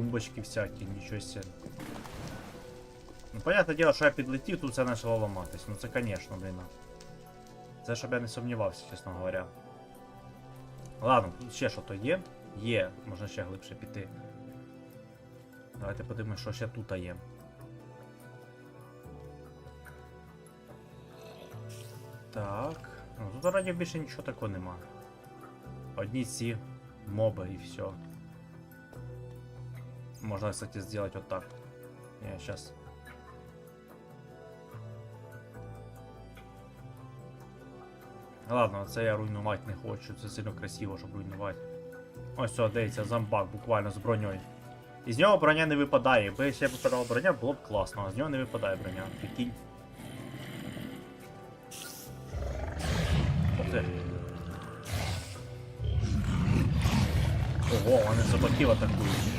тумбочки всякі, нічого себе. Ну, понятне діло, що я підлетів, тут це почало ламатись. Ну це, звісно, блін. Це щоб я не сумнівався, чесно говоря. Ладно, тут ще що то є. Є, можна ще глибше піти. Давайте подивимось, що ще тут є. Так. Ну тут раді більше нічого такого нема. Одні ці моби і все. Можно, кстати, сделать вот так. Не, сейчас. Ладно, це я руйнувати не хочу, це сильно красиво, щоб руйнувати. Ось все, дивіться, зомбак буквально з броньою. Із нього броня не випадає. Якби ще випадала броня, було б класно, а з нього не випадає броня. Прикинь. Ти. Ого, вони собаків атакують.